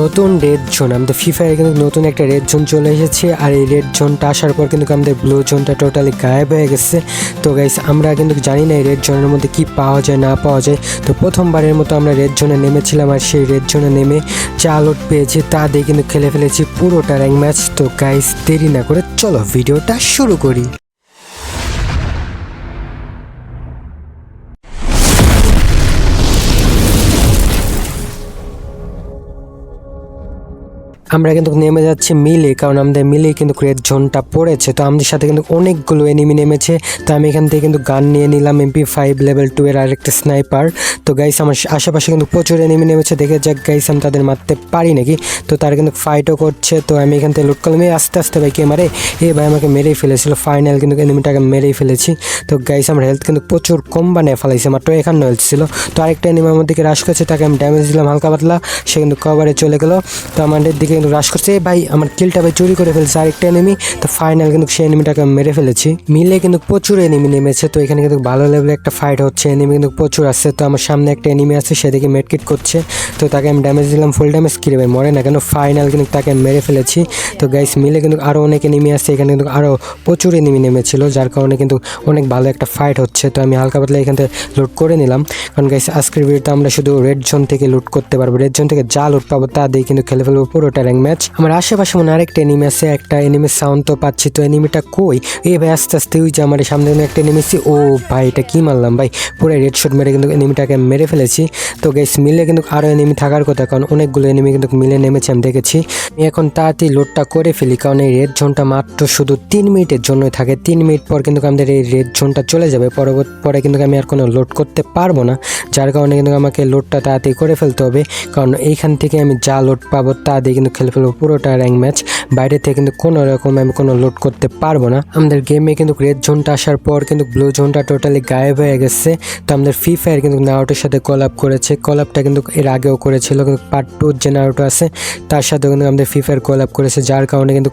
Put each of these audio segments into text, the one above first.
নতুন red zone আমাদের free ফায়ারে কিন্তু নতুন একটা রেড জোন চলে এসেছে, আর এই রেড জোনটা আসার পর কিন্তু আমাদের ব্লু জোনটা টোটালি গায়েব হয়ে গেছে। তো গাইস আমরা কিন্তু জানি না এই রেড জোনের মধ্যে কি পাওয়া যায়, না পাওয়া যায়। তো প্রথমবারের মতো আমরা রেড জোনে নেমেছিলাম, আর সেই রেড জোনে নেমে যা লোড পেয়েছি তা দিয়ে কিন্তু খেলে ফেলেছি পুরোটা র্যাঙ্ক ম্যাচ তো গাইস দেরি না করে চলো ভিডিওটা শুরু করি। আমরা কিন্তু নেমে যাচ্ছি মিলে, কারণ আমাদের মিলে কিন্তু রেড জোনটা পড়েছে। তো আমাদের সাথে কিন্তু অনেকগুলো এনিমি নেমেছে। তো আমি এখান থেকে কিন্তু গান নিয়ে নিলাম এমপি ফাইভ লেভেল টু এর আরেকটা স্নাইপার তো গাইস আমার আশেপাশে কিন্তু প্রচুর এনিমি নেমেছে। দেখে যাক গাইস আমি তাদের মারতে পারি নাকি? তো তারা কিন্তু ফাইটও করছে। তো আমি এখান থেকে লুট করলাম। এই আস্তে আস্তে ভাই, কে মারে? এ ভাই আমাকে মেরেই ফেলেছিল। ফাইনাল কিন্তু এনিমিটাকে মেরেই ফেলেছি। তো গাইস আমার হেলথ কিন্তু প্রচুর কম বানিয়ে ফেলাইছে। মাত্র এখানে হেলথ ছিল। তো আরেকটা এনিমি আমার দিকে রাশ করছে। তাকে আমি ড্যামেজ দিলাম হালকা পাতলা। সে কিন্তু কভারে চলে গেলো। তো আমাদের দিকে কিন্তু রাশ করছে। ভাই, আমার কিলটা ভাই চুরি করে ফেলছে আরেকটা এনিমি তো ফাইনাল কিন্তু সেই এনিমিটাকে আমি মেরে ফেলেছি। মিলে কিন্তু প্রচুর এনিমি নেমেছে, তো এখানে কিন্তু ভালো লেভেলে একটা ফাইট হচ্ছে এনিমি কিন্তু প্রচুর আছে তো আমার সামনে একটা এনিমি আছে সেদিকে মেডকিট করছে, তো তাকে আমি ড্যামেজ দিলাম ফুল ড্যামেজ কিরে ভাই, মরে না কেন? ফাইনাল কিন্তু তাকে মেরে ফেলেছি, তো গাইস মিলে কিন্তু আরও অনেক এনিমি আছে এখানে কিন্তু আরও প্রচুর এনিমি নেমেছিল, যার কারণে কিন্তু অনেক ভালো একটা ফাইট হচ্ছে, তো আমি হালকা পাতলা এখান থেকে লুট করে নিলাম। কারণ গাইস আজকের ভিডিওতে আমরা শুধু রেড জোন থেকে লুট করতে পারব রেড জোন থেকে যা লুট পাবো তা দিয়ে কিন্তু খেলে ফেলব পুরোটা র্যাঙ্ক ম্যাচ আমার আশেপাশে মনে আরেকটা এনিমি আছে, একটা এনিমির সাউন্ড তো পাচ্ছি। তো এনিমিটা কই? এ ভাই, আস্তে আস্তে ওই যে আমার সামনে একটা এনিমিছি ও ভাই, এটা কি মারলাম ভাই? পুরো রেড শট মেরে কিন্তু এনিমিটাকে মেরে ফেলেছি। তো গাইস মিলে কিন্তু আরও এনিমি থাকার কথা, কারণ অনেকগুলো এনিমি কিন্তু মিলে নেমেছে, আমি দেখেছি। আমি এখন তাড়াতাড়ি লোডটা করে ফেলি, কারণ এই রেড জোনটা মাত্র শুধু তিন মিনিটের জন্যই থাকে। তিন মিনিট পর কিন্তু আমাদের এই রেড জোনটা চলে যাবে। পরবর্তী, পরে কিন্তু আমি আর কোনো লোড করতে পারব না। যার কারণে কিন্তু আমাকে লোডটা তাড়াতাড়ি করে ফেলতে হবে। কারণ এইখান থেকে আমি যা লোড পাবো তা দিয়ে কিন্তু খেলে ফেলব পুরোটা র্যাঙ্ক ম্যাচ বাইরে থেকে কিন্তু কোনো রকম আমি কোনো লোড করতে পারব না। আমাদের গেমে কিন্তু রেড জোনটা আসার পর কিন্তু ব্লু জোনটা টোটালি গায়েব হয়ে গেছে। তো আমাদের ফ্রি ফায়ার কিন্তু নারোটোর সাথে কলাপ করেছে। কলাপটা কিন্তু এর আগেও করেছিল, কিন্তু পার্ট টু যে নারোটো আছে, তার সাথেও কিন্তু আমাদের ফ্রি ফায়ার কলাপ করেছে, যার কারণে কিন্তু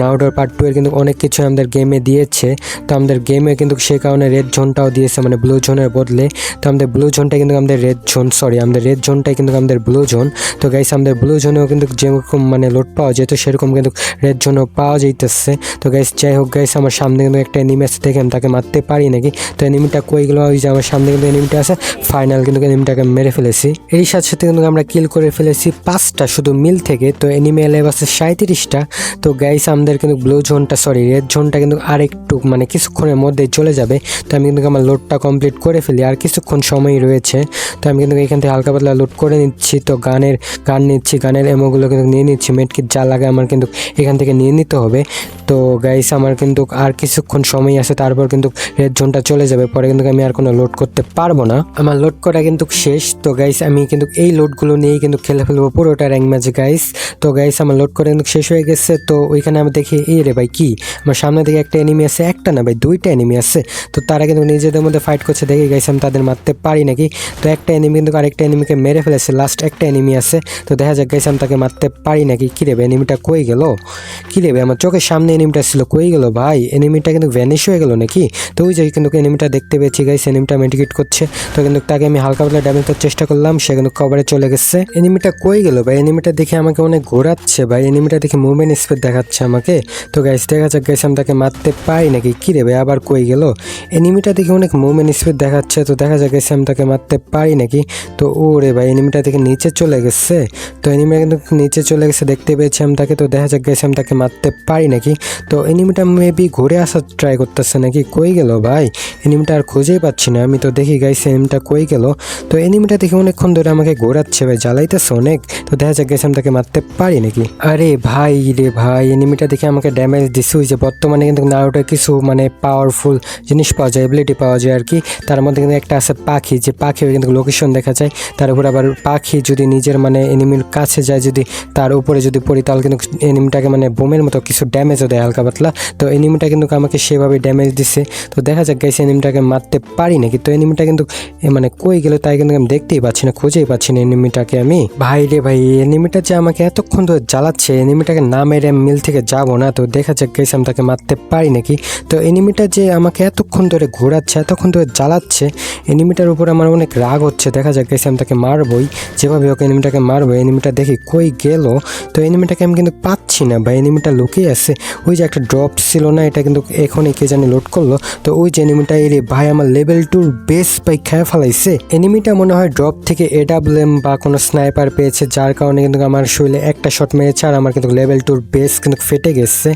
নারোটোর পার্ট টু এর কিন্তু অনেক কিছু আমাদের গেমে দিয়েছে। তো আমাদের গেমে কিন্তু সেই কারণে রেড জোনটাও দিয়েছে মানে ব্লু জোনের বদলে। তো আমাদের ব্লু জোনটা কিন্তু আমাদের রেড জোন সরি আমাদের রেড জোনটাই কিন্তু আমাদের ব্লু জোন তো গাইস আমাদের ব্লু জোনেও কিন্তু যেরকম মানে লোড পাওয়া যেত সেরকম কিন্তু রেড জোনও পাওয়া যাইতেছে। তো গাইস যাই হোক গাইস আমার সামনে কিন্তু একটা এনিমি আছে, দেখে আমি তাকে মারতে পারি নাকি? তো এনিমিটা কই গেলো? ওই যে আমার সামনে কিন্তু এনিমিটা আছে। ফাইনাল কিন্তু এনিমিটাকে মেরে ফেলেছি। এর সাথে সাথে কিন্তু আমরা কিল করে ফেলেছি পাঁচটা, শুধু মিল থেকে। তো এনিমি এলে আছে সাঁত্রিশটা তো গাইস আমাদের কিন্তু ব্লু জোনটা সরি রেড জোনটা কিন্তু আর একটু মানে কিছুক্ষণের মধ্যে চলে যাবে। তো আমি কিন্তু আমার লোডটা কমপ্লিট করে ফেলি। আর কিছুক্ষণ সময় রয়েছে। তো আমি কিন্তু এখান থেকে হালকা পাতলা লোড করে নিচ্ছি। তো গানের, গান নিচ্ছি। গানের এমোগুলো কিন্তু নিয়ে নিচ্ছি। মেটকিট যা লাগে আমার কিন্তু এখান থেকে নিয়ে নিতে হবে। তো গাইস আমার কিন্তু আর কিছুক্ষণ সময় আছে, তারপর কিন্তু রেড জোনটা চলে যাবে। পরে কিন্তু আমি আর কোনো লোড করতে পারব না। আমার লোড করা কিন্তু শেষ। তো গাইস আমি কিন্তু এই লোডগুলো নিয়েই কিন্তু খেলে ফেলব পুরোটা র্যাঙ্ক ম্যাচ গাইস তো গাইস আমার লোড করে কিন্তু শেষ হয়ে গেছে। তো ওইখানে আমি দেখি, এই রে ভাই, কি? আমার সামনে দিকে একটা এনিমি আছে, একটা না ভাই, দুইটা এনিমি আছে। তো তারা কিন্তু নিজেদের মধ্যে ফাইট করছে। দেখি গাইস আমি তাদের মারতে পারি নাকি? তো একটা এনিমি কিন্তু আরেকটা এনিমিকে মেরে ফেলেছে। লাস্ট একটা এনিমি আছে। তো দেখা যাক গাইস আমি তাকে মারতে পারি নাকি? কী রেবে এনিমিটা কই গেল? কী রেবে আমার চোখের সামনে এনিমিটা ছিল, কই গেল ভাই? এনিমিটা কিন্তু ভ্যানিশ হয়ে গেল নাকি? তো ওই যে কিন্তু এনিমিটা দেখতে পেয়েছি গাইস এনিমিটা মেডিকেট করছে। তো কিন্তু তাকে আমি হালকা পাতলা ড্যামেজ দেওয়ার চেষ্টা করলাম, সে কিন্তু কভারে চলে গেছে। এনিমিটা কই গেল ভাই? এনিমিটা দেখে আমাকে অনেক ঘোরাচ্ছে ভাই। এনিমিটা দেখে মুভমেন্ট স্পিড দেখাচ্ছে আমাকে। তো গাইস দেখা যাক গাইস আমি তাকে মারতে পারি নাকি? কী রে ভাই আবার কই গেল? এনিমিটা দেখে অনেক মুভমেন্ট স্পিড দেখাচ্ছে, তো দেখা যাক গাইস আমি তাকে মারতে পারি নাকি? তো ও রে ভাই, এনিমিটা দেখে নিচে চলে গেছে। তো এনিমিটা কিন্তু নিচে চলে গেছে, দেখতে পেয়েছি আমি তাকে, তো দেখা যাক গাইস আমি তাকে মারতে পারি নাকি। তো এনিমিটা মেবি ঘুরে আসার ট্রাই করতেছে নাকি, কই গেল ভাই? এনিমিটা আর খুঁজেই পাচ্ছি না। আমি তো দেখি গাইস এনিমিটা কই গেল। তো এনিমিটা দেখে অনেকক্ষণ ধরে আমাকে ঘোরাচ্ছে ভাই, জ্বালাইতেছে অনেক। তো দেখা যাক গেছে আমি তাকে মারতে পারি নাকি। আরে ভাই রে ভাই, এনিমিটা দেখে আমাকে ড্যামেজ দিছে। যে বর্তমানে কিন্তু নারুটোর কিছু মানে পাওয়ারফুল জিনিস পাওয়া যায় এবিলিটি পাওয়া যায় আর কি। তার মধ্যে কিন্তু একটা আছে পাখি। যে পাখি কিন্তু লোকেশন দেখা যায়, তার উপর আবার পাখি যদি নিজের মানে এনিমির কাছে যায়, যদি তার উপরে যদি পড়ি তাহলে কিন্তু এনিমিটাকে মানে বোমের মতো কিছু ড্যামেজও দেয় হালকা পাতলা। তো এনিমিটা কিন্তু আমাকে সেভাবে ড্যামেজ দিছে। তো দেখা যাক গাইস এনিমিটাকে মারতে পারি নাকি? তো এনিমিটা কিন্তু মানে কই গেল তাই কিন্তু আমি দেখতেই পাচ্ছি না, খুঁজেই পাচ্ছি না এনিমিটাকে আমি। ভাই রে ভাই, এনিমিটা যে আমাকে এতক্ষণ ধরে জ্বালাচ্ছে, এনিমিটাকে না মেরে আমি মিল থেকে যাব না। তো দেখা যাক গাইস আমি তাকে মারতে পারি নাকি? তো এনিমিটা যে আমাকে এতক্ষণ ধরে ঘোরাচ্ছে, এতক্ষণ ধরে জ্বালাচ্ছে, এনিমিটার উপর আমার অনেক রাগ হচ্ছে। দেখা যাক গাইস আমি তাকে মারবই। যেভাবে ওকে এনিমিটাকে মারবো। এনিমিটা দেখি কই গেল। তো এনিমিটাকে আমি কিন্তু পাচ্ছি না বা এনিমিটা লুকিয়ে আছে। ওই যে একটা ড্রপ ছিল না, এটা কিন্তু এখনই কে জানি লোড করল। তো ওই যে এনিমিটা এরে ভাই আমার লেভেল টুর বেস বাই খেয়ে ফেলাইছে। এনিমিটা মনে হয় ড্রপ থেকে এডাব্লেম বা কোনো স্নাইপার পেয়েছে, যার কারণে কিন্তু আমার শরীরে একটা শট মেরেছে আর আমার কিন্তু লেভেল টুর বেস কিন্তু ফেটে গেছে।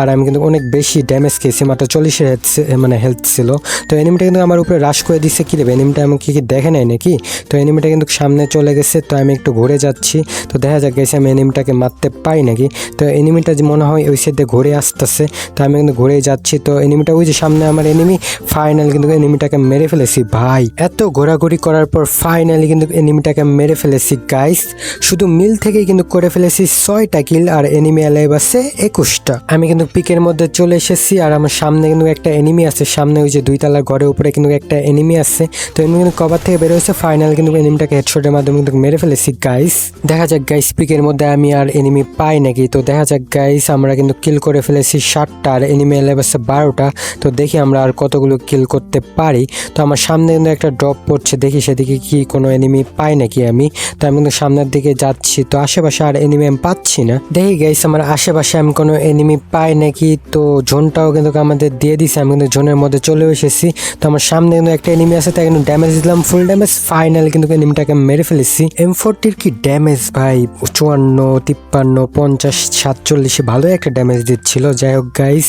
আর আমি কিন্তু অনেক বেশি ড্যামেজ খেয়েছি, মাত্র চল্লিশের হেলথ মানে হেলথ ছিল। তো এনিমিটা কিন্তু আমার উপরে রাশ করে দিচ্ছে কি রে এনিমিটা আমাকে কি দেখে নেয় নাকি? তো এনিমিটা কিন্তু সামনে চলে গেছে, তো আমি একটু ঘুরে যাচ্ছি। তো দেখা যাক গেছে আমি এনিমিটাকে মারতে পাই নাকি? তো এনিমিটা যে মনে হয় ওই সাইডে ঘুরে আসতেছে, তো আমি কিন্তু ঘুরে যাচ্ছি। তো এনিমিটা ওই যে সামনে আমার এনিমি ফাইনাল কিন্তু এনিমিটাকে মেরে ফেলেছি ভাই। এত ঘোরাঘুরি করার পর ফাইনালি কিন্তু এনিমিটাকে মেরে ফেলেছি গাইস শুধু মিল থেকেই কিন্তু করে ফেলেছি ছয়টা কিল আর এনিমি অ্যালাইভ আছে একুশটা। আমি কিন্তু পিকের মধ্যে চলে এসেছি আর আমার সামনে কিন্তু একটা এনিমি আছে। সামনে ওই যে দুই তলার ঘরের উপরে কিন্তু একটা এনিমি আছে। তো এনিমি কিন্তু কভার থেকে বের হয়েছে ফাইনাল কিন্তু এনিমিটাকে হেডশটের মাধ্যমে কিন্তু মেরে ফেলেছি গাইস দেখা যাক গাইস পিকের মধ্যে আমি আর এনিমি পাই নাকি? তো দেখা যাক গাইস আমরা কিন্তু কিল করে ফেলেছি ষাটটা আর এনিমি আছে বারোটা। তো দেখি আমরা আর কতগুলো কিল করতে পারি। তো আমার সামনে কিন্তু একটা ড্রপ পড়ছে, দেখি সেদিকে কি কোনো এনিমি পাই নাকি আমি। তো আমি কিন্তু সামনের দিকে যাচ্ছি, তো আশেপাশে আর এনিমি আমি পাচ্ছি না। দেখি গাইস আমার আশেপাশে আমি কোনো এনিমি পাই নাকি? তো জোনটাও কিন্তু আমাদের দিয়ে দিছে, আমি কিন্তু জোনের মধ্যে চলে এসেছি। তো আমার সামনে কিন্তু একটা এনিমি আছে তাই কিন্তু ড্যামেজ দিলাম ফুল ড্যামেজ ফাইনাল কিন্তু এনিমিটাকে মেরে ফেলেছি। এম ফোরটির কি ড্যামেজ ভাই? চুয়ান্ন তিপ্পান্ন পঞ্চাশ সাতচল্লিশে ভালো একটা ড্যামেজ দিচ্ছিল। যাই হোক গাইস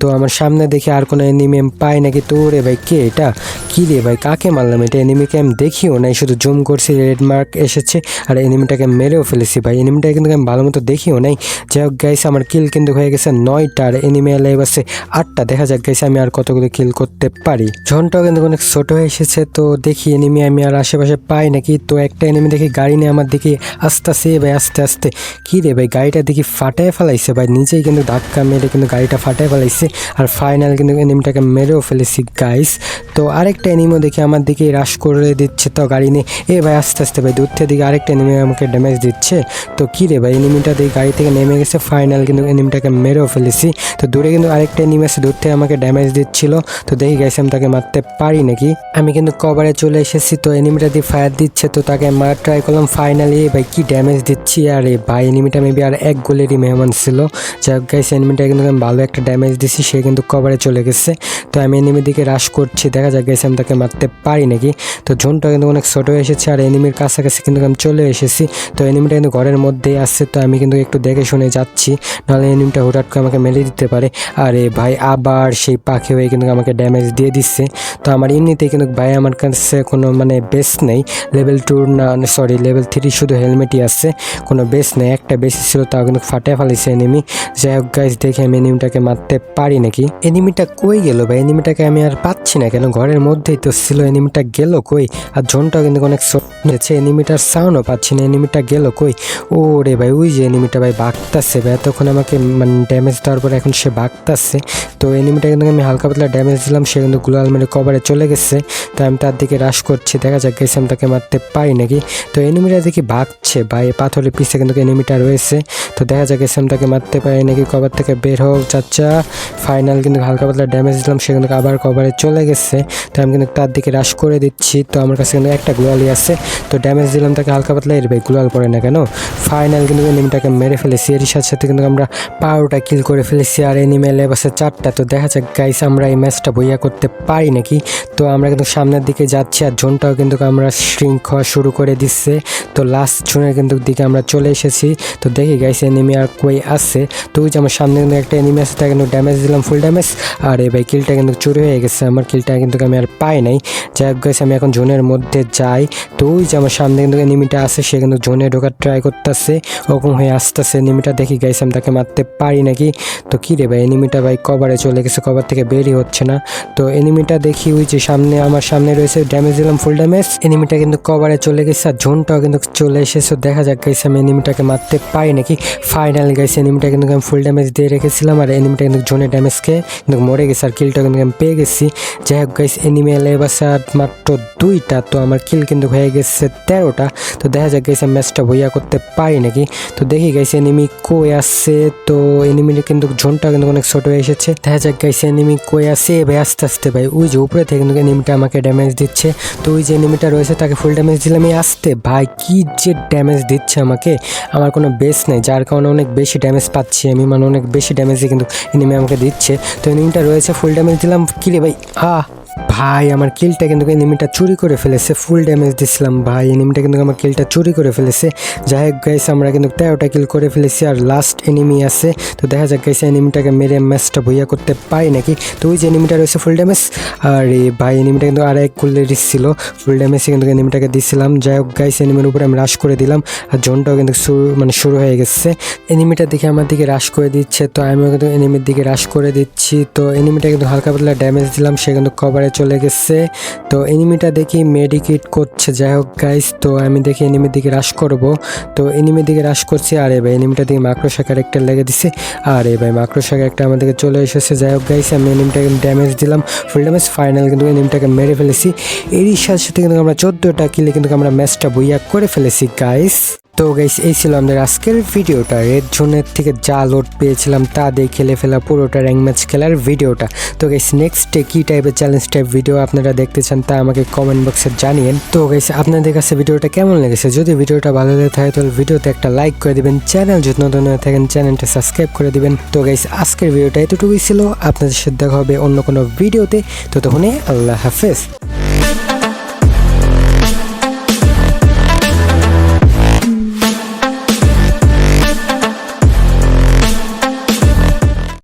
তো আমার সামনে দেখি আর কোনো এনিমি আমি পাই নাকি? তো রে ভাই, কে এটা? কি রে ভাই, কাকে মারলাম? এটা এনিমিকে আমি দেখিও নাই, শুধু জুম করছি রেড মার্ক এসেছে, আর এনিমিটাকে মেরেও ফেলেছি ভাই। এনিমিটা কিন্তু আমি ভালো মতো দেখিও নাই। যাই হোক গাইস আমার কিল কিন্তু হয়ে গেছে নয়টা, আর এনিমি লাইভ আছে আটটা। দেখা যাক গাইস আমি আর কতগুলো কিল করতে পারি। ঝনটাও কিন্তু অনেক ছোট হয়ে এসেছে, তো দেখি এনিমি আমি আর আশেপাশে পাই নাকি? তো একটা এনিমি দেখি গাড়ি নিয়ে আমার দিকে আস্তে আস্তে ভাই, আস্তে আস্তে। কি রে ভাই, গাড়িটা দেখি ফাটায় ফেলাইছে ভাই, নিজেই কিন্তু ধাক্কা মেরে কিন্তু গাড়িটা ফাটায় ফেলাইছে। আর ফাইনাল কিন্তু এনিমিটাকে মেরেও ফেলেছি গাইস তো আরেকটা এনিমিও দেখি আমার দিকে রাশ করে দিচ্ছে। তো গাড়ি নিয়ে, এ ভাই, আস্তে আস্তে ভাই, দূর থেকে আরেকটা এনিমি আমাকে ড্যামেজ দিচ্ছে। তো কি রে ভাই এনিমিটা দিয়ে গাড়ি থেকে নেমে গেছে ফাইনাল কিন্তু এনিমিটাকে মেরেও ফেলেছি। তো দূরে কিন্তু আরেকটা এনিমি আছে, দূর থেকে আমাকে ড্যামেজ দিচ্ছিল। তো দেখি গাইছে আমি তাকে মারতে পারি নাকি? আমি কিন্তু কভারে চলে এসেছি, তো এনিমিটা দিয়ে ফায়ার দিচ্ছে, তো তাকে মার ট্রাই করলাম। ফাইনালি ভাই, কি ড্যামেজ দিচ্ছি, আর ভাই এনিমিটা মেবি আর এক গোলেরই মেহমান ছিল। যাই হোক গাইছে এনিমিটা কিন্তু আমি ভালো একটা ড্যামেজ দিছি। সে কিন্তু কভারে চলে গেছে। তো আমি এনিমির দিকে রাশ করছি, দেখা যাক গেছে আমি তাকে মারতে পারি নাকি। তো জোনটা কিন্তু অনেক ছোটো এসেছে আর এনিমির কাছাকাছি কিন্তু আমি চলে এসেছি। তো এনিমিটা কিন্তু ঘরের মধ্যেই আসছে তো আমি কিন্তু একটু দেখে শুনে যাচ্ছি। নাহলে এনিমিটা হুটহাট করে আমাকে মেরে দিতে পারে। আরে ভাই, আবার সেই পাখি হয়ে কিন্তু আমাকে ড্যামেজ দিয়ে দিচ্ছে। তো আমার এমনিতেই কিন্তু ভাই আমার কাছে কোনো মানে বেস নেই। লেভেল টুর না সরি লেভেল থ্রি শুধু হেলমেটই আছে। কোনো বেস নেই, একটা বেসি ছিল, তাও কিন্তু ফাটে ফেলেছে এনিমি যাই হোক গাইজ দেখে আমি এনিমিটাকে মারতে পারি নাকি? এনিমিটা কই গেল ভাই? এনিমিটাকে আমি আর পাচ্ছি না কেন? ঘরের মধ্যেই তো ছিল, এনিমিটা গেল কই? আর জোনটাও কিন্তু অনেক হয়েছে, এনিমিটার সাউন্ডও পাচ্ছি না, এনিমিটা গেল কই? ও রে ভাই, ওই যে এনিমিটা ভাই বাগতাছে ভাই, এতক্ষণ আমাকে মানে ড্যামেজ দেওয়ার পর এখন সে বাগতাছে। তো এনিমিটা কিন্তু আমি হালকা পাতলা ড্যামেজ দিলাম, সে কিন্তু গ্লোয়াল মেরে কভারে চলে গেছে। তো আমি তার দিকে রাশ করছি, দেখা যাক গেছে আমি তাকে মারতে পারি নাকি। তো এনিমিটা দেখি ভাগছে ভাই, পাথরের পিছে কিন্তু এনিমিটা রয়েছে। তো দেখা যাক গেছে আমি তাকে মারতে পারি নাকি কভার থেকে বের হোক চাচ্চা ফাইনাল কিন্তু হালকা পাতলা ড্যামেজ দিলাম, সে কিন্তু আবার কভারে চলে গেছে। তো আমি কিন্তু তার দিকে রাশ করে দিচ্ছি। তো আমার কাছে কিন্তু একটা গ্লোয়ালি আছে। তো ড্যামেজ দিলাম তাকে হালকা পাতলা, এর ভাই গ্লোয়াল পড়ে না কেন? ফাইনাল কিন্তু এনিমিটাকে মেরে ফেলেছি। এর সাথে সাথে কিন্তু আমরা বারোটা কিল করে ফেলেছি। আর এনিমে লেবাসে চারটা। তো দেখা যাক গাইস আমরা এই ম্যাচটা বইয়া করতে পারি নাকি? তো আমরা কিন্তু সামনের দিকে যাচ্ছি আর জোনটাও কিন্তু আমরা শ্রিঙ্ক শুরু করে দিচ্ছে। তো লাস্ট জোনের কিন্তু দিকে আমরা চলে এসেছি। তো দেখি গাইস এনিমি আর কই আছে? তো ওই যে আমার সামনে কিন্তু একটা এনিমি আছে, তাকে কিন্তু ড্যামেজ দিলাম ফুল ড্যামেজ আর এই ভাই কিলটা কিন্তু চুরি হয়ে গেছে। আমার কিলটা কিন্তু আমি আর পাই নাই। যাই হোক আমি এখন জোনের মধ্যে যাই। তো ওই যে আমার সামনে কিন্তু এনিমিটা আছে, সে কিন্তু জোনে ঢোকার ট্রাই করতেছে। ওরকম হয়ে আসতেছে। এনিমিটা দেখি গাইস আমি তাকে মারতে পারি নাকি? তো কী রে ভাই এনিমিটা ভাই কভারে চলে গেছে, কভার থেকে বেরই হচ্ছে না। তো এনিমিটা দেখি ওই যে সামনে, আমার সামনে রয়েছে ড্যামেজ দিলাম ফুল ড্যামেজ এনিমিটা কিন্তু কভারে চলে গেছে আর জোনটাও কিন্তু চলে এসেছে। দেখা যাক গাইস আমি এনিমিটাকে মারতে পারি নাকি? ফাইনাল গাইস এনিমিটা কিন্তু আমি ফুল ড্যামেজ দিয়ে রেখেছিলাম। আর এনিমিটা কিন্তু জোনের ড্যামেজ খেয়ে কিন্তু মরে গেছে আর কিলটা কিন্তু আমি পেয়ে গেছি যাই হোক গাইস এনিমি এলে বাসে আর মাত্র দুইটা তো আমার কিল কিন্তু হয়ে গেছে তেরোটা তো দেখা যাক গাইস আমি ম্যাচটা বইয়া করতে পারি নাকি তো দেখি গাইস এনিমি কই আসছে তো এনিমির কিন্তু ঝোনটা কিন্তু অনেক ছোট হয়ে এসেছে দেখা যাক গাইস এনিমি কই আসছে ভাই আস্তে আস্তে ভাই ওই যে উপরে থেকে কিন্তু এনিমিটা আমাকে ড্যামেজ দিচ্ছে তো ওই যে এনিমিটা রয়েছে তাকে ফুল ড্যামেজ দিলাম এই আসতে ভাই কি যে ড্যামেজ দিচ্ছে আমাকে আমার কোনো বেস নেই যার কারণে অনেক বেশি ড্যামেজ পাচ্ছি আমি মানে অনেক বেশি ড্যামেজই কিন্তু এনিমি আমাকে দিচ্ছে। তো ইনিংটা রয়েছে ফুল ড্যামেজ দিলাম। কিরে ভাই? আহ। ভাই, আমার কিলটা কিন্তু এনিমিটা চুরি করে ফেলেছে ফুল ড্যামেজ দিছিলাম ভাই। এনিমিটা কিন্তু আমার কিলটা চুরি করে ফেলেছে। যাই হোক গাইস আমরা কিন্তু তেরোটা কিল করে ফেলেছি আর লাস্ট এনিমি আছে। তো দেখা যাক গাইস এনিমিটাকে মেরে ম্যাচটা বইয়া করতে পাই নাকি? তো ওই যে এনিমিটা রয়েছে ফুল ড্যামেজ আর এই ভাই এনিমিটা কিন্তু আর এক কুল্লে ছিল। ফুল ড্যামেজে কিন্তু এনিমিটাকে দিছিলাম। যাই হোক গাইস এনিমির উপরে আমি রাশ করে দিলাম। আর জোনটাও কিন্তু শুরু মানে শুরু হয়ে গেছে। এনিমিটা দেখে আমার দিকে রাশ করে দিচ্ছে। তো আমিও কিন্তু এনিমির দিকে রাশ করে দিচ্ছি। তো এনিমিটা কিন্তু হালকা পাতলা ড্যামেজ দিলাম। সে কিন্তু কভারে চলে গেছে তো এনিমিটা দেখি মেডিকেট করছে। যাই হোক গাইস তো আমি দেখি এনিমির দিকে রাশ করব। তো এনিমির দিকে রাশ করছি। আরে ভাই, এনিমিটা দিকে মাক্রোশা ক্যারেক্টার লেগে দিছে। আর আরে ভাই মাক্রোশা ক্যারেক্টার আমাদেরকে চলে এসেছে। যাই হোক গাইস আমি এনিমিটাকে ড্যামেজ দিলাম। ফুল ড্যামেজ ফাইনাল কিন্তু এনিমিটাকে মেরে ফেলেছি। এরই সাথে সাথে কিন্তু আমরা চোদ্দোটা কিলে কিন্তু আমরা ম্যাচটা বইয়া করে ফেলেছি গাইস তো গাইস এই ছিল আমাদের আজকের ভিডিওটা। রেড জোনের থেকে যা লোড পেয়েছিলাম তা দিয়ে খেলে ফেলা পুরোটা র্যাঙ্ক ম্যাচ খেলার ভিডিওটা। তো গাইস নেক্সট কী টাইপের চ্যালেঞ্জ টাইপ ভিডিও আপনারা দেখতে চান তা আমাকে কমেন্ট বক্সে জানিয়েন। তো গাইস আপনাদের কাছে ভিডিওটা কেমন লেগেছে? যদি ভিডিওটা ভালো লেগে থাকে, তাহলে ভিডিওতে একটা লাইক করে দিবেন। চ্যানেল যদি নতুন হয়ে থাকেন চ্যানেলটা সাবস্ক্রাইব করে দিবেন। তো গাইস আজকের ভিডিওটা এতটুকুই ছিল। আপনাদের সাথে দেখা হবে অন্য কোনো ভিডিওতে তো তখনই আল্লাহ হাফেজ।